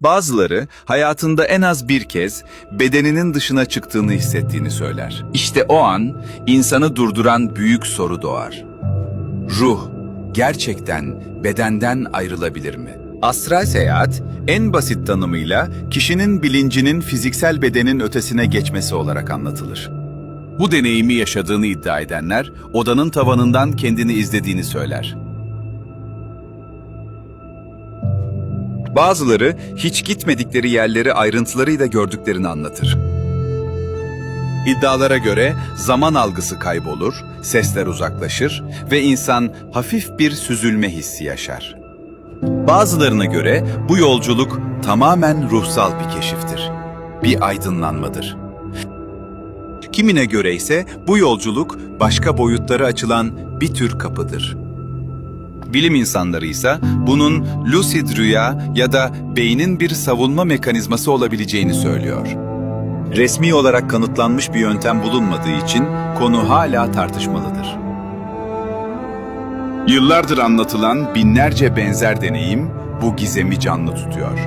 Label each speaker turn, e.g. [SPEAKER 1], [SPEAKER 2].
[SPEAKER 1] Bazıları hayatında en az bir kez bedeninin dışına çıktığını hissettiğini söyler. İşte o an insanı durduran büyük soru doğar. Ruh gerçekten bedenden ayrılabilir mi? Astral seyahat en basit tanımıyla kişinin bilincinin fiziksel bedenin ötesine geçmesi olarak anlatılır. Bu deneyimi yaşadığını iddia edenler odanın tavanından kendini izlediğini söyler. Bazıları hiç gitmedikleri yerleri ayrıntılarıyla gördüklerini anlatır. İddialara göre zaman algısı kaybolur, sesler uzaklaşır ve insan hafif bir süzülme hissi yaşar. Bazılarına göre bu yolculuk tamamen ruhsal bir keşiftir. Bir aydınlanmadır. Kimine göre ise bu yolculuk başka boyutlara açılan bir tür kapıdır. Bilim insanları ise bunun lucid rüya ya da beynin bir savunma mekanizması olabileceğini söylüyor. Resmi olarak kanıtlanmış bir yöntem bulunmadığı için konu hala tartışmalıdır. Yıllardır anlatılan binlerce benzer deneyim bu gizemi canlı tutuyor.